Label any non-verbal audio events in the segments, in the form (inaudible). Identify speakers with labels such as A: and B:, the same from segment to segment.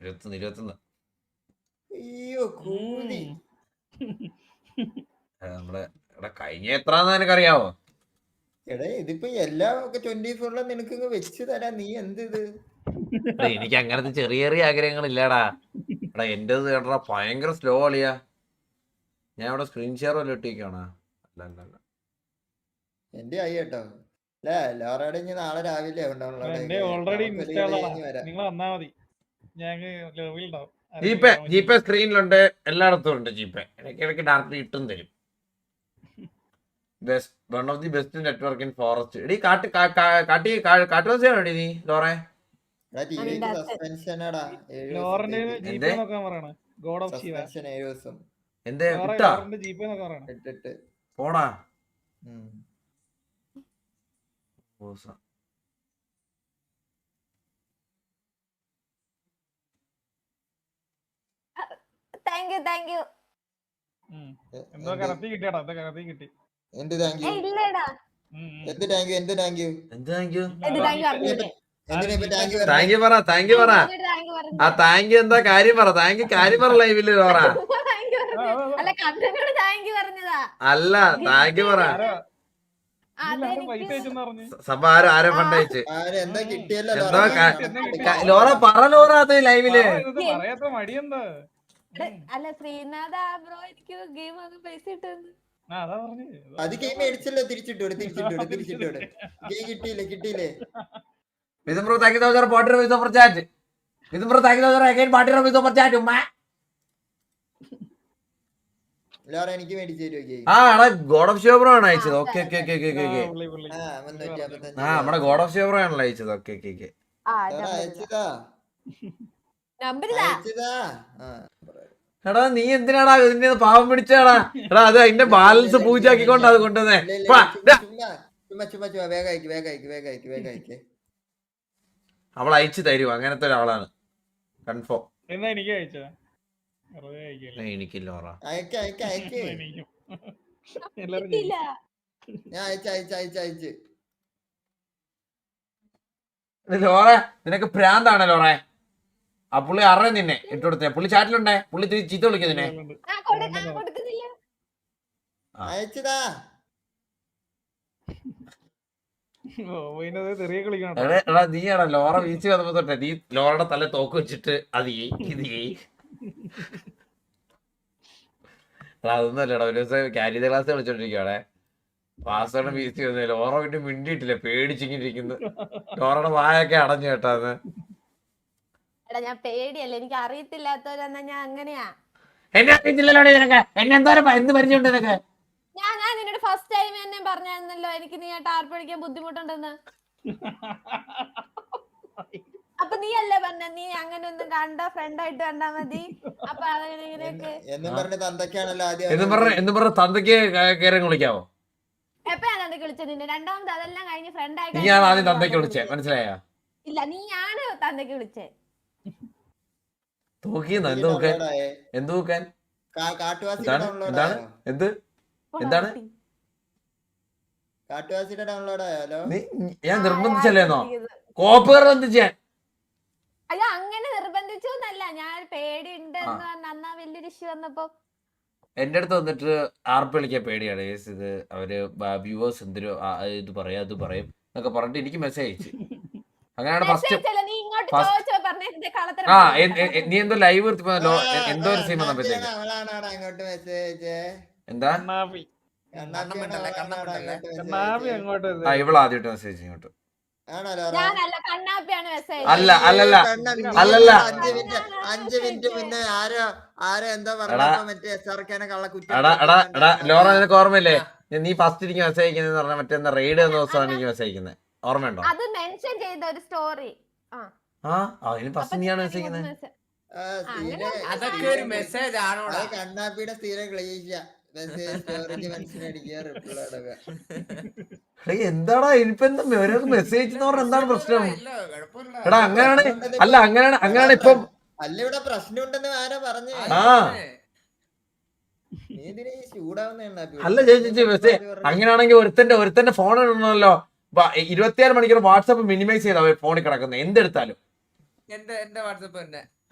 A: ഇരുപത്തൊന്ന് ഇരുപത്തൊന്ന്
B: അയ്യോ കൂലി.
A: നമ്മളെ എടാ കഴിഞ്ഞ എത്രാന്ന് നിനക്കറിയാവോ?
B: എടാ ഇതിപ്പോ എല്ലാം ഒക്കെ ട്വന്റി ഫോറിലും നിനക്ക് ഇങ്ങ് വെച്ച് തരാം. നീ എന്ത് ഇത്
A: എനിക്ക് അങ്ങനത്തെ ചെറിയ ചെറിയ ആഗ്രഹങ്ങൾ ഇല്ലടാ എടാ എന്റെ കേട്ടടാ ഭയങ്കര സ്ലോ അളിയാ ഞാൻ ഇവിടെ സ്ക്രീൻ ഷെയർ വല്ല ഇട്ടിരിക്കണോ അല്ല അല്ല അല്ല.
B: എന്റെ ആയി കേട്ടോ. അല്ലേ ലോറയുടെ ഇനി നാളെ രാവിലെ
C: എന്റെ ഓൾറെഡി ഇൻസ്റ്റാൾ നിങ്ങൾ വന്നാ മതി.
A: ജിപേ ജീപേ സ്ക്രീനിലുണ്ട് എല്ലായിടത്തും ഉണ്ട് ജിപേ ഇടയ്ക്ക് ഇടയ്ക്ക് ഡയറക്റ്റ് ഇട്ടും തരും. Best one of the best network in forest എടി കാട്ട് കാട്ടി കാട്ടുവാസിയാണോ എടീ നീ ലോറെ? എന്തേ?
C: ജിപേ നോക്കാൻ പറയണ ഗോഡ് ഓഫ് ശിവ
B: സസ്പെൻഷൻ ഏഴ് ദിവസം
A: എന്തേ
C: ലോറെ
A: വിട്ടാ
C: ലോറിന്റെ ജിപേ നോക്കാൻ പറയണ
B: ഇട്ടിട്ട്
A: പോടാ
B: ഉം.
D: താങ്ക് യു താങ്ക് യു
C: എന്തോ കറത്തി കിട്ടിയാടാ എന്തോ കറത്തി കിട്ടി
B: എന്ത് താങ്ക് യു
D: ഇല്ലടാ.
B: എന്ത് താങ്ക് യു എന്ത് താങ്ക് യു
A: എന്ത് താങ്ക് യു
D: എന്ത് താങ്ക് യു
B: താങ്ക് യു
A: പറ താങ്ക് യു പറ ആ താങ്ക് യു എന്താ കാര്യം പറ താങ്ക് യു കാര്യം പറ
D: ലൈവിൽ പറഞ്ഞു അല്ല താങ്ക് യു
A: പറ സഭ ആരോ ആരും ഫണ്ട് അയച്ച്
B: ആര് എന്താ ലോറ?
A: പറ ലോറ അത് ലൈവിൽ
C: പറ, മടിയെന്താ
D: അല്ല ശ്രീനാഥ് ബ്രോ എനിക്ക് ഗെയിം ഒക്കെ പൈസ ഇട്ടു
C: ആ പറഞ്ഞു.
B: അത് ഗെയിം മേടിച്ചല്ലോ തിരിച്ചിട്ടോട് (laughs) തിരിച്ചിട്ടോട് തിരിച്ചിട്ടോട്. ഗെയിം കിട്ടിയില്ലേ കിട്ടിയില്ലേ?
A: With bro, thank you thousand forty rupees super chat. With bro, thank you thousand again forty rupees ഉമ്മ.
B: ലോറ എനിക്ക് മേടിച്ചു തരുമോ ഗെയിം?
A: ആ എടാ ഗോഡ് ഓഫ് ഷിവബ്രോ ആണ് അയച്ചത്. Okay okay okay okay okay.
B: ആ
A: നമ്മുടെ ഗോഡ് ഓഫ് ഷിവബ്രോ ആണല്ലോ അയച്ചത്. Okay okay okay.
B: അയച്ചതാ.
A: എടാ നീ എന്തിനാടാ ഇതിന്റെ പാവം പിടിച്ചാടാ? എടാ അത് അതിന്റെ ബാലൻസ് പൂജാക്കിക്കൊണ്ട് അത് കൊണ്ടുവന്നേ.
B: ഇല്ല, ഇല്ല,
A: വാ,
B: ചുമ്മാ,
A: ദാ.
B: ചുമ്മാ, ചുമ്മാ ചുമ്മാ ചുമ്മാ വേഗം അയക്ക് വേഗം അയക്ക് വേഗം അയക്ക് വേഗം അയക്ക്.
A: അവൾ അയച്ചു തരും അങ്ങനത്തെ ഒരാളാണ്. കൺഫേം
C: എന്നാ എനിക്ക്
A: എനിക്കില്ല ഓറ
B: അയക്ക് അയക്ക് അയക്ക്.
C: എനിക്കും.
B: ഞാൻ അയച്ച് അയച്ച് അയച്ച് അയച്ച്.
A: ലോറ നിനക്ക് ഭ്രാന്താണ് ലോറേ? ആ പുള്ളി അറിയാം നിന്നെ? ഇട്ടുകൊടുത്തേ പുള്ളി ചാറ്റിലുണ്ടേ? പുള്ളി തിരി ചീത്ത വിളിക്കും നിന്നെ? എടാ എടാ ലോറ വീച്ച് വന്നപ്പോ തൊട്ടേ. നീ ലോറയുടെ തല തോക്ക് വെച്ചിട്ട് അത് ഇത് ചെയ്യ് എടാ അതൊന്നും അല്ലടാ. ഒരു ദിവസം കാരിത ക്ലാസ് കളിച്ചോണ്ടിരിക്കുവാണേ പാസ്വേഡ് വീച്ച് വന്നില്ല ലോറ വീണ്ടും മിണ്ടിയിട്ടില്ല. പേടിച്ചിങ്ങിരിക്കുന്നു ലോറയുടെ വായൊക്കെ അടഞ്ഞു കേട്ടാന്ന്
D: എടാ ഞാൻ പേടിയല്ല? എനിക്ക് അറിയത്തില്ലാത്തവരെന്നാ ഞാൻ അങ്ങനെയാ.
A: എന്നെ അറിയത്തില്ലല്ലോ നിനക്ക്? എന്നെ എന്തോരം എന്ത് പരിചയമുണ്ട് നിനക്ക്?
D: ഞാൻ ഞാൻ നിന്നോട് ഫസ്റ്റ് ടൈം തന്നെ പറഞ്ഞായിരുന്നല്ലോ. എനിക്ക് നീ ആ ടാർപ്പ് അടിക്കാൻ ബുദ്ധിമുട്ടുണ്ടെന്ന്. അപ്പൊ നീ അല്ലേ പറഞ്ഞ? നീ അങ്ങനെ ഒന്നും കണ്ട ഫ്രണ്ട് ആയിട്ട് കണ്ടാ മതി. അപ്പൊ അങ്ങനെ ഇങ്ങനെയൊക്കെ.
B: എന്നും. പറഞ്ഞ തന്തക്കാണല്ലോ ആദ്യം
A: എന്ന് പറഞ്ഞ എന്ന് പറഞ്ഞ തന്തയ്ക്ക് കയറി വിളിക്കാവോ?
D: എപ്പോഴാണ് തന്തയ്ക്ക് വിളിച്ചത് നിന്നെ? രണ്ടാമത് അതെല്ലാം കഴിഞ്ഞ് ഫ്രണ്ട് ആയിട്ട്
A: ഞാൻ ആദ്യം തന്തയ്ക്ക് വിളിച്ചേ മനസ്സിലായോ?
D: ഇല്ല നീയാണ് തന്തയ്ക്ക് വിളിച്ചേ.
A: തൂക്കിയെന്നോ എന്ത് തൂക്കാൻ. എന്ത് തൂക്കാൻ? എന്താണ്?
B: ഡൗൺലോഡ്
A: എന്താണ്? എന്ത്? എന്താണ്? ഞാൻ നിർബന്ധിച്ചല്ലേന്നോ? കോപ്പ് ബന്ധിച്ച് ഞാൻ.
D: അയ്യോ അങ്ങനെ നിർബന്ധിച്ചു എന്നല്ല ഞാൻ പേടി ഉണ്ട് എന്ന് പറഞ്ഞ അന്നാ വലിയൊരു ഇഷ്യൂ വന്നപ്പോ.
A: എന്റെ അടുത്ത് വന്നിട്ട് ആർപ്പ് കളിക്കാൻ പേടിയാണ്. Yes, ഇത് അവർ വ്യൂവേഴ്സ് എന്തൊരു ഇത് പറയാ അത് പറയും എന്നൊക്കെ പറഞ്ഞിട്ട് എനിക്ക് മെസ്സേജ് അയച്ചു. (laughs) അങ്ങനെയാണ് ഫസ്റ്റ് ആ നീ എന്തോ ലൈവ് എന്തോ എന്തോ? ഒരു
B: സീമ അങ്ങോട്ട് മെസ്സേജ്
A: എന്താ ഇവൾ ആദ്യമായിട്ട് മെസ്സേജ് ഇങ്ങോട്ട്. അല്ല, അല്ലല്ല. അല്ലല്ല.
B: അഞ്ച് മിനിറ്റ് അഞ്ച് മിനിറ്റ് മുന്നേ ആരോ ആരോ എന്തോ പറഞ്ഞപ്പോ മറ്റേ എസ് ആർ കെനെ കള്ള കുറ്റം
A: എടാ എടാ എടാ
B: പറഞ്ഞിട്ട്
A: ലോറ നിനക്ക് ഓർമ്മയില്ലേ? നീ ഫസ്റ്റ് എനിക്ക് മെസ്സേജ് അയക്കുന്നത് മറ്റേ റെയ്ഡ് എന്ന ദിവസമാണ് എനിക്ക് മെസ്സേജ് അയക്കുന്നത് ഓർമ്മയുണ്ടോ?
D: അത് മെൻഷൻ ചെയ്ത ഒരു സ്റ്റോറി
A: ആ അതിന് ഫസ്റ്റ് നീയാണ് മെസ്സേജ്
E: അതൊക്കെ ഒരു
B: കണ്ണാപ്പിയുടെ സ്ഥിരം ക്ലേശ
A: എന്താടാ ഇനിയിപ്പോ എന്താ ഒരാൾക്ക് മെസ്സേജ് എന്ന് എന്താണ് പ്രശ്നം? എടാ അങ്ങനെയാണ് അല്ല അങ്ങനെയാണ് അങ്ങനെയാണ് ഇപ്പം
B: അല്ല ഇവിടെ പ്രശ്നമുണ്ടെന്ന് ആരോ പറഞ്ഞു?
A: ആ. അല്ല ചേച്ചി ചേച്ചി മെസ്സേജ് അങ്ങനെയാണെങ്കിൽ ഒരുത്തന്റെ ഒരുത്തന്റെ ഫോൺ ഇടണമല്ലോ. ഇരുപത്തിയാറ് മണിക്കൂർ വാട്സാപ്പ് മിനിമൈസ് ചെയ്താ ഫോണിൽ കിടക്കുന്നത് എന്തെടുത്താലും.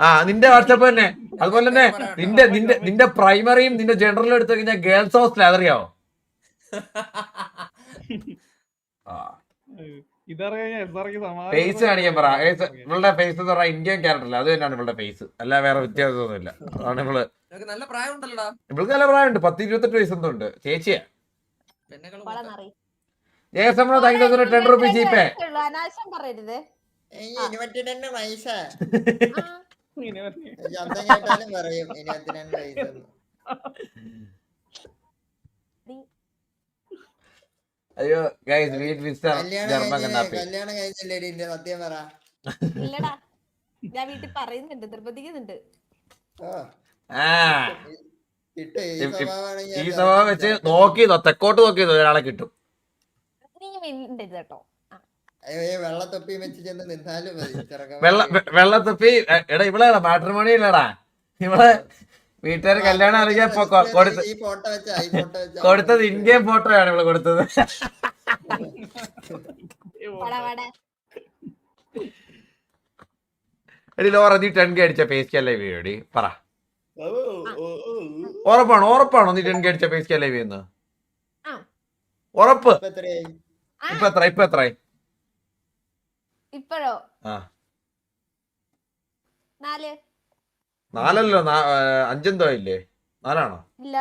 A: ആ നിന്റെ വാട്സപ്പ് തന്നെ. അതുപോലെ തന്നെ നിന്റെ നിന്റെ നിന്റെ പ്രൈമറിയും നിന്റെ ജനറലും എടുത്തു കഴിഞ്ഞാൽ ഗേൾസ് ഹോസ്റ്റൽ അതറിയാവോ ഫേസ് കാണിക്കാൻ പറ. ഇവളുടെ ഫേസ് എന്ന് പറഞ്ഞാൽ ഇന്ത്യൻ ക്യാരക്ടർ അത് തന്നെയാണ് ഇവളുടെ ഫേസ് അല്ല വേറെ വ്യത്യാസമൊന്നുമില്ല. അതാണ്
E: ഇവൾ. നല്ല പ്രായമുണ്ടല്ലോ
A: ഇവൾക്ക് നല്ല പ്രായമുണ്ട്. പത്ത് ഇരുപത്തെട്ട് വയസ്സെന്തോ ഉണ്ട്. ചേച്ചിയാ. Jayasamma thank you ten rupees GPay.
D: അനാവശ്യം പറയരുത്.
B: ഇരുപത്തിരണ്ട് വയസ്സാ
D: ആ,
B: ശബ്ദം കേട്ടാലും പറയും ഇരുപത്തിരണ്ട് വയസ്സെന്ന്
A: അയ്യോ ഗൈസ് വീട് മിസ്റ്റർ
B: കല്യാണം
A: ജർമ്മൻ കണ്ണാപ്പി
B: കല്യാണം കഴിഞ്ഞില്ലേടി ഇന്റെ സത്യം പറ.
D: ഇല്ലടാ ഞാൻ വീട്ടിൽ പറയുന്നുണ്ട് നിർബന്ധിക്കുന്നുണ്ട്.
B: ഈ
A: സ്വഭാവം വെച്ച് നോക്കിയതോ തെക്കോട്ട് നോക്കിയതോ ഒരാളെ കിട്ടും.
D: നീ മിണ്ടരുത് കേട്ടോ.
B: വെച്ച് ചെന്ന് നിന്നാലും
A: വെള്ള വെള്ളത്തുപ്പി എടാ ഇവിടെ മാട്രിമോണി ഇല്ലടാ ഇവിടെ വീട്ടുകാർ കല്യാണം അറിയാ കൊടുത്തത് ഇന്ത്യൻ
B: ഈ ഫോട്ടോ ആണ് ഈ ഫോട്ടോ
A: കൊടുത്തത് ഇന്ത്യൻ ഫോട്ടോയാണ് ഇവിടെ കൊടുത്തത്. എടി ലോറ നീ ടെൻ കെ അടിച്ച പേസ്റ്റ് അല്ലേ വീടി പറ. ഉറപ്പാണോ ഉറപ്പാണോ നീ ടെൻ കെ അടിച്ച പേസ്റ്റ് അല്ലേ വീന്ന്
D: ആ.
A: ഉറപ്പ്
B: ഇപ്പൊ എത്രയായി
A: എത്ര ഇപ്പൊ എത്ര
D: ഇപ്പോഴോ?
A: ആ.
D: നാല്.
A: നാലല്ലോ അഞ്ചെന്തോ ഇല്ലേ നാലാണോ?
D: ഇല്ല.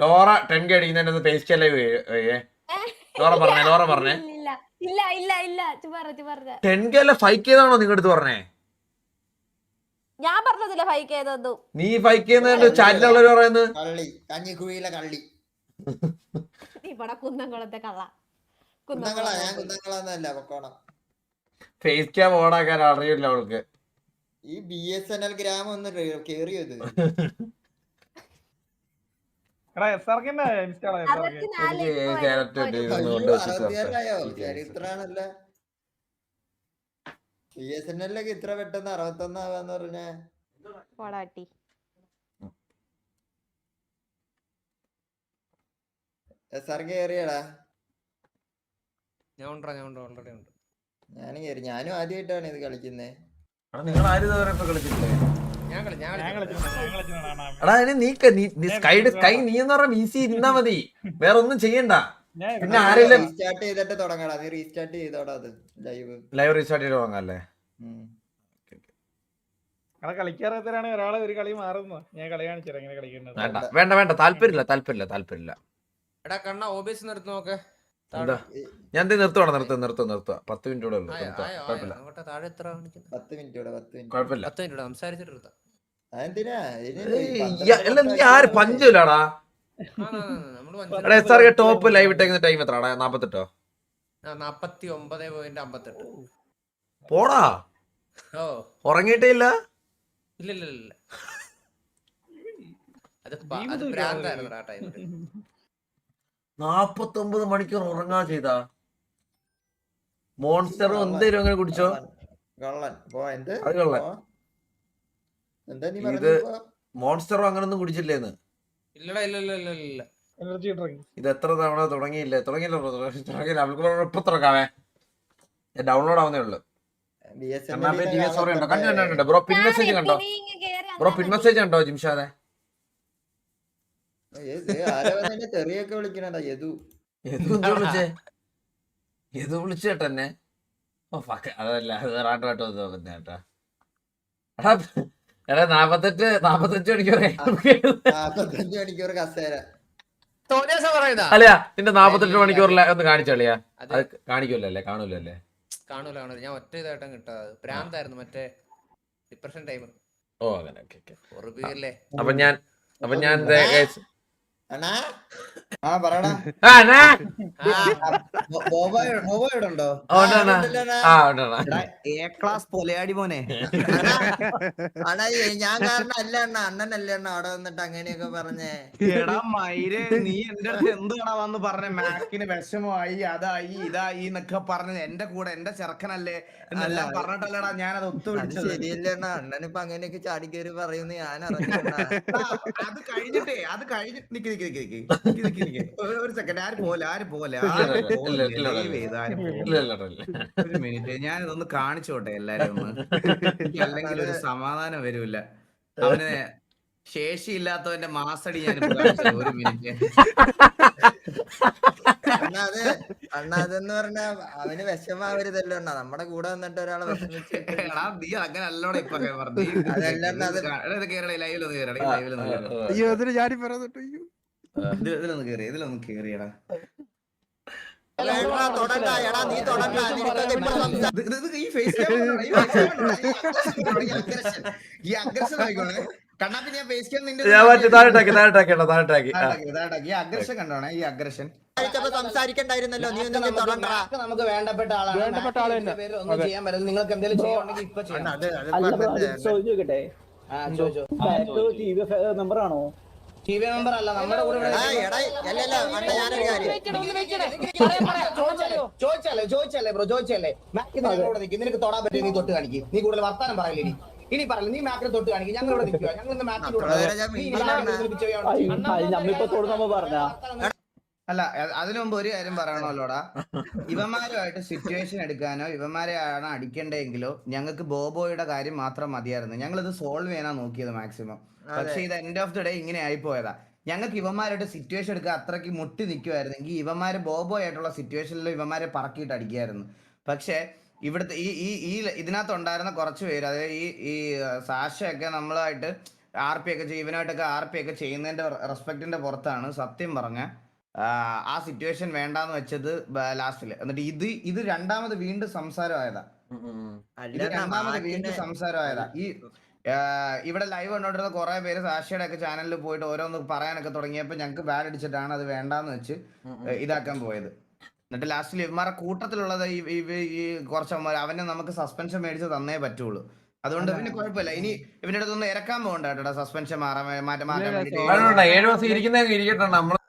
A: ലോറ ടെൻ കെ അടിക്കുന്നതിന്റെ പേസ്റ്റ് അല്ലേ ലോറ പറഞ്ഞേ ലോറ പറഞ്ഞേ.
D: ഇല്ല ഇല്ല ഇല്ല ഇല്ല ചുമ്മാ ചുമ്മാ
A: ടെൻ കെ അല്ല ഫൈവ് കെ ആണോ നിങ്ങളുടെ അടുത്ത് പറഞ്ഞേ?
D: ഞാൻ പറഞ്ഞതില്ല ഫൈക്ക് ചെയ്തൊന്നും
A: നീ ഫൈവ് കെ ചാറ്റിലുള്ളവർ പറയുന്നത്?
B: കള്ളി. കഞ്ഞിക്കുഴിയിലെ കള്ളി.
D: നീ ഇവിടെ കുന്നംകുളത്തെ കള്ള.
B: കുന്നംകുള ഞാൻ കുന്നംകുളന്നല്ല പൊക്കോണം
A: ഫേസ് ക്യാം ഓൺ ആക്കാൻ അറിയില്ല അവൾക്ക്.
B: ഈ ബി എസ് എൻ എൽ ഗ്രാമം ഒന്ന് കേറിയത്. ബി എസ് എൻ എല്ലൊക്കെ ഇത്ര പെട്ടെന്ന് അറുപത്തൊന്നാവാന്ന് ആവാന്ന്
D: പോടാട്ടി.
B: S R കേറിയടാ.
E: ഞാൻ ഉണ്ടോ ഞാൻ ഉണ്ടോ ഓൾറെഡി ഉണ്ട്.
B: ഞാനും കയറി ഞാനും ആദ്യമായിട്ടാണ് ഇത് കളിക്കുന്നത്
A: എടാ, നിങ്ങൾ ആരും ഇതുവരെ ഇപ്പൊ കളിച്ചിട്ടില്ലേ? എടാ അതിന് നീ ക- സ്കൈഡ് കൈ നീ എന്ന് പറഞ്ഞ ഈസി ഇരുന്നാ മതി. വേറെ ഒന്നും ചെയ്യണ്ട. പിന്നെ ആരെല്ലാം
B: റീസ്റ്റാർട്ട് ചെയ്തിട്ട് തുടങ്ങടാ നീ റീസ്റ്റാർട്ട് ചെയ്തോടാ അത് ലൈവ്
A: ലൈവ് റീസ്റ്റാർട്ട് ചെയ്ത്
C: കളിക്കാറത്തിലാണ് ഒരാളെ ഒരു കളി മാറുന്നു. ഞാൻ കളി എങ്ങനെ
A: വേണ്ട വേണ്ട വേണ്ട. താല്പര്യമില്ല താല്പര്യമില്ല താല്പര്യമില്ല.
E: എടാ കണ്ണ ഓബിയസ് നിർത്തി നോക്ക്.
A: എന്താ? ഞാൻ നിർത്തുവാണ് നിർത്തുക നിർത്തുക നിർത്തുക പത്ത് മിനിറ്റ് കൂടെ ഉള്ളൂ. നിർത്തുക. കുഴപ്പമില്ല.
E: താഴെ എത്ര
B: പത്ത് മിനിറ്റ് കൂടെ പത്ത്
A: കുഴപ്പമില്ല.
E: പത്ത് സംസാരിച്ചിട്ട്
A: ആര്? എടാ S R K top live ഇട്ടേക്കുന്ന time എത്രടാ നാപ്പത്തെട്ടോ?
E: നാപ്പത്തി ഒമ്പത് പോയിന്റ് അമ്പത്തെട്ട്.
A: പോടാ. ഉറങ്ങിയിട്ടേ ഇല്ല?
E: ഇല്ല ഇല്ല ഇല്ല അത് ഭ്രാന്തായിരുന്നു ആ
A: നാപ്പത്തൊമ്പത് മണിക്കൂർ ഉറങ്ങാ ചെയ്ത. മോൺസ്റ്റർ എന്തേലും അങ്ങനെ കുടിച്ചോ?
B: കള്ളൻ പോ എന്ത്?
A: അത് കള്ളൻ.
B: എന്താ നീ
A: ഇത്
B: മോൺസ്റ്ററോ അങ്ങനെ
A: ഒന്നും അങ്ങനൊന്നും കുടിച്ചില്ലേന്ന്?
E: ഇല്ലടാ ഇല്ല ഇല്ല ഇല്ല ഇല്ല.
C: എനർജി ഡ്രിങ്ക്
A: ഇത് എത്ര തവണ തുടങ്ങിയില്ലേ? തുടങ്ങിയില്ല bro, തുടങ്ങിയില്ല. അവൾക്ക് ഇപ്പൊ തുറക്കാവേ ഡൗൺലോഡ് ആവുന്നേ ഉള്ളു. കണ്ടു കണ്ടോ ബ്രോ പിൻ മെസ്സേജ് കണ്ടോ? ബ്രോ പിൻ മെസ്സേജ് കണ്ടോ ജിംഷാദെ?
B: തെറിയൊക്കെ വിളിക്കണടാ യദു.
A: യദു വിളിച്ചേട്ടെന്നെ ഓ ഫക്ക് അതല്ല അത് റാട്ട് നോക്കുന്ന കേട്ടാ എടാ നാപ്പത്തെട്ട് നാപ്പത്തഞ്ച് മണിക്കൂർ
B: നാപ്പത്തഞ്ച് മണിക്കൂർ കസേര.
A: അല്ലയാ നിന്റെ നാപ്പത്തെട്ട് മണിക്കൂറിലെ ഒന്ന് കാണിച്ചോളിയാ
E: അത്
A: കാണിക്കൂലല്ലേ കാണൂലല്ലേ അല്ലേ? കാണൂല്ലോ അല്ലേ?
E: കാണൂല കാണൂല. ഞാൻ ഒറ്റ ഇതായിട്ടും കിട്ടാതെ ഭ്രാന്തായിരുന്നു മറ്റേ ഡിപ്രഷൻ ടൈം
A: ഓ അങ്ങനെ. അപ്പൊ ഞാൻ അപ്പൊ ഞാൻ
B: അണ്ണാ? ആ പറടാ
A: ആ അണ്ണാ.
F: ബോബോയുടെ ഉണ്ടോ? എ ക്ലാസ് പൊലയാടി മോനെ.
B: അണ്ണാ ഈ ഞാൻ കാരണം അല്ല അണ്ണ. അണ്ണനല്ല അണ്ണ അവിടെ വന്നിട്ട് അങ്ങനെയൊക്കെ പറഞ്ഞേ.
F: എടാ മയിര് നീ എന്റെ അടുത്ത് എന്താണ് വന്ന് പറഞ്ഞ? മാക്കിന് വിഷമമായി അതായി ഇതായി എന്നൊക്കെ പറഞ്ഞത് എന്റെ കൂടെ എന്റെ ചെറുക്കനല്ലേ എന്നെല്ലാം
B: അല്ല,
F: പറഞ്ഞിട്ടല്ലടാ ഞാനത്
B: അത്
F: ഒത്തുപിടിച്ചത്
B: ശരിയല്ലേ അണ്ണ അണ്ണനിപ്പൊ അങ്ങനെയൊക്കെ ചാടിക്കേറി പറയുന്നു ഞാൻ അറിഞ്ഞ
F: അത് കഴിഞ്ഞിട്ടേ അത് കഴിഞ്ഞിട്ട് നിക്ക് നിക്ക്. ഒരു- സെക്കൻഡ് ആര് ആര് ഒരു മിനിറ്റ് ഞാൻ ഇതൊന്ന് കാണിച്ചോട്ടെ എല്ലാരും ഒന്ന്? അല്ലെങ്കിൽ ഒരു സമാധാനം വരൂല അവന് ശേഷിയില്ലാത്തവന്റെ മാസടി ഞാൻ ഒരു മിനിറ്റ്
B: അണ്ണാ അത് അണ്ണാ അതെന്ന് പറഞ്ഞാ അവന് വിഷമാവരുതല്ലോ അണ്ണാ. നമ്മുടെ കൂടെ വന്നിട്ട് ഒരാളെ
F: വിഷമിച്ചു നീ അങ്ങനെ അല്ലോടെ ഇപ്പൊ പറഞ്ഞു
B: അതല്ല,
G: അയ്യോ അതിന് ഞാനിപ്പോ
F: ഇതിലൊന്ന് കേറി ഇതിലൊന്ന് കേറിയടാ. ഈ ഫേസ് ഈ അഗ്രഷൻ ആയിക്കോണേ കണ്ണാപ്പി ഞാൻ ഫേസ് നിന്റെ. ഈ അഗ്രഷൻ കണ്ടോണേ ഈ അഗ്രഷൻ
B: സംസാരിക്കണ്ടായിരുന്നല്ലോ നീ ഒന്നും
F: നമുക്ക് വേണ്ടപ്പെട്ട ആളാണ്. ഒന്നും ചെയ്യാൻ പറ്റില്ല. നിങ്ങൾക്ക് എന്തെങ്കിലും ചെയ്യണമെങ്കിൽ ഇപ്പൊ ചെയ്യണം
B: അത് അത്
H: ടി വി മെമ്പർ
F: അല്ല നമ്മുടെ കൂടെ. ചോദിച്ചല്ലേ, ചോദിച്ചല്ലേ ബ്രോ ചോദിച്ചല്ലേ മാക്കിന് ഞങ്ങളോട് നിൽക്കും നിനക്ക് തൊടാൻ പറ്റും നീ തൊട്ട് കാണിക്കും. നീ കൂടുതൽ വർത്താനം പറയില്ല ഇനി? ഇനി പറയില്ല നീ മാക്കിന് തൊട്ട് കാണിക്കും. ഞങ്ങൾ ഇവിടെ നിൽക്കുക ഞങ്ങൾ ഇന്ന് മാക്കിന്
B: അത്ര നേരം ഞാൻ മിണ്ടിയില്ല.
H: നമ്മിപ്പോ തൊടുന്നപ്പോ
F: അല്ല അതിനു മുമ്പ് ഒരു കാര്യം പറയണമല്ലോടാ. ഇവന്മാരുമായിട്ട് സിറ്റുവേഷൻ എടുക്കാനോ ഇവന്മാരെയാണ് അടിക്കേണ്ടതെങ്കിലോ ഞങ്ങൾക്ക് ബോബോയുടെ കാര്യം മാത്രം മതിയായിരുന്നു. ഞങ്ങളിത് ഇത് സോൾവ് ചെയ്യാനാ നോക്കിയത് മാക്സിമം പക്ഷെ ഇത് എൻഡ് ഓഫ് ദി ഡേ ഇങ്ങനെ ആയി ആയിപ്പോയതാ. ഞങ്ങൾക്ക് ഇവന്മാരുടെ സിറ്റുവേഷൻ എടുക്കുക അത്രയ്ക്ക് മുട്ടി നിൽക്കുമായിരുന്നെങ്കിൽ ഇവന്മാര് ബോബോ ആയിട്ടുള്ള സിറ്റുവേഷനിൽ ഇവന്മാരെ പറക്കിയിട്ട് അടിക്കുമായിരുന്നു പക്ഷേ ഇവിടുത്തെ ഈ ഈ ഈ ഇതിനകത്ത് ഉണ്ടായിരുന്ന കുറച്ച് പേര് അതായത് ഈ ഈ സാഷയൊക്കെ നമ്മളായിട്ട് ആർ പി ഒക്കെ ജീവനായിട്ടൊക്കെ ഇവനായിട്ടൊക്കെ ആർ പി ഒക്കെ ചെയ്യുന്നതിന്റെ റെസ്പെക്ടിന്റെ പുറത്താണ് സത്യം പറഞ്ഞ ആ സിറ്റുവേഷൻ വേണ്ടാന്ന് വെച്ചത് ലാസ്റ്റിൽ എന്നിട്ട് ഇത് ഇത് രണ്ടാമത് വീണ്ടും സംസാരമായതാ. ഇത് രണ്ടാമത് വീണ്ടും സംസാരമായതാ. ഈ ഇവിടെ ലൈവ് കണ്ടോണ്ടിരുന്ന കുറെ പേര് സാക്ഷിയുടെ ഒക്കെ ചാനലിൽ പോയിട്ട് ഓരോന്ന് പറയാനൊക്കെ തുടങ്ങിയപ്പോ ഞങ്ങക്ക് ബാഡ് അടിച്ചിട്ടാണ് അത് വേണ്ടാന്ന് വെച്ച് ഇതാക്കാൻ പോയത്. എന്നിട്ട് ലാസ്റ്റിൽ ഇവന്മാരെ കൂട്ടത്തിലുള്ളത് ഈ കുറച്ച് അവനെ നമുക്ക് സസ്പെൻഷൻ മേടിച്ച് തന്നേ പറ്റുള്ളൂ. അതുകൊണ്ട് പിന്നെ കുഴപ്പമില്ല. ഇനി ഇവന്റെ അടുത്തൊന്ന് ഇറക്കാൻ പോകണ്ട കേട്ടോ സസ്പെൻഷൻ മാറാൻ മാറ്റം മാറ്റാൻ
A: വേണ്ട, ഇരിക്കുന്ന ഇരിക്കട്ടെ
F: ഞാൻ-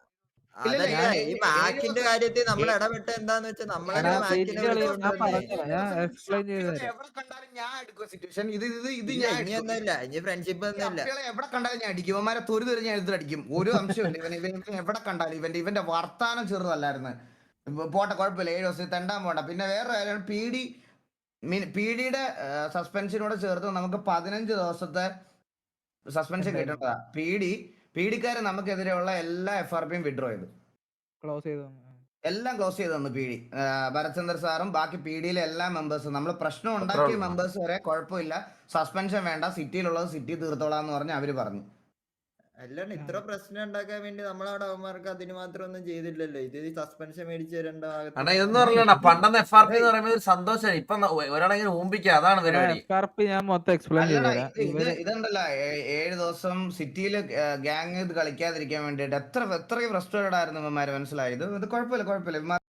B: ഈ മാക്കിന്റെ കാര്യത്തിൽ നമ്മൾ ഇടപെട്ട എന്താന്ന് വെച്ചാൽ നമ്മളെ മാക്കിനെ വിളിച്ചോണ്ട്
G: ഞാൻ എക്സ്പ്ലെയിൻ ചെയ്തു തരാം
F: കണ്ടാലും ഞാൻ എടുക്കും സിറ്റുവേഷൻ ഇത് ഇത് ഇത് ഞാൻ
B: ഇനി ഇനി ഫ്രണ്ട്ഷിപ്പ് ഒന്നുമില്ല.
F: എവിടെ കണ്ടാലും ഞാൻ അടിക്കും. ഇവന്മാരെ തൊരു തെറി ഞാൻ എടുത്തിട്ട് അടിക്കും. ഒരു അംശമില്ല ഇവൻ ഇവൻ എവിടെ കണ്ടാലും ഇവന്റെ ഇവന്റെ വർത്താനം ചെറുതല്ലായിരുന്നു. പോട്ട പോട്ടെ കുഴപ്പമില്ല. ഏഴ് ദിവസം തെണ്ടാൻ പോണ്ട. പിന്നെ വേറെ കാര്യമാണ് പി ഡി പി ഡിയുടെ സസ്പെൻഷനോട് ചേർത്ത് നമുക്ക് പതിനഞ്ച് ദിവസത്തെ സസ്പെൻഷൻ കിട്ടേണ്ടതാ. പി ഡി പി ഡിക്കാരെ നമുക്കെതിരെയുള്ള എല്ലാ എഫ് ആർ പിയും വിഡ്രോ ചെയ്തു.
G: ക്ലോസ് ചെയ്തു.
F: എല്ലാം ക്ലോസ് ചെയ്തു തന്നു പി ഡി ഭരത്ചന്ദ്ര സാറും ബാക്കി പി ഡിയിലെ എല്ലാ മെമ്പേഴ്സും നമ്മൾ പ്രശ്നം ഉണ്ടാക്കിയ. മെമ്പേഴ്സ് വരെ കുഴപ്പമില്ല. സസ്പെൻഷൻ വേണ്ട. സിറ്റിയിലുള്ളത് സിറ്റി തീർത്തോളാം എന്ന് പറഞ്ഞ് അവർ പറഞ്ഞു.
B: അല്ലാണ്ട് ഇത്ര പ്രശ്നം ഉണ്ടാക്കാൻ വേണ്ടി നമ്മളവിടെ അവന്മാർക്ക് അതിന് മാത്രം ഒന്നും ചെയ്തില്ലല്ലോ. ഇത് സസ്പെൻഷൻ മേടിച്ചു തരേണ്ട ഭാഗത്ത്
A: അണ്ണാ ഇതൊന്നും അറിയണ്ട (laughs) പണ്ടെന്ന് എഫ് ആർ പി എന്ന് പറയുമ്പോൾ ഒരു സന്തോഷമാണ് ഇപ്പൊ ഒരാളെങ്കിലും ഊമ്പിക്കുക. അതാണ് പരിപാടി.
G: ഞാൻ മൊത്തം എക്സ്പ്ലെയിൻ ചെയ്തത്
F: ഇതുണ്ടല്ലോ. ഇത് ഏഴ് ദിവസം സിറ്റിയിൽ ഗാങ് ഇത് കളിക്കാതിരിക്കാൻ വേണ്ടിയിട്ട് എത്ര എത്ര ഫ്രസ്ട്രേറ്റഡ് ആയിരുന്നു ഇവന്മാര്. മനസ്സിലായത് ഇത് കുഴപ്പമില്ല കുഴപ്പമില്ല.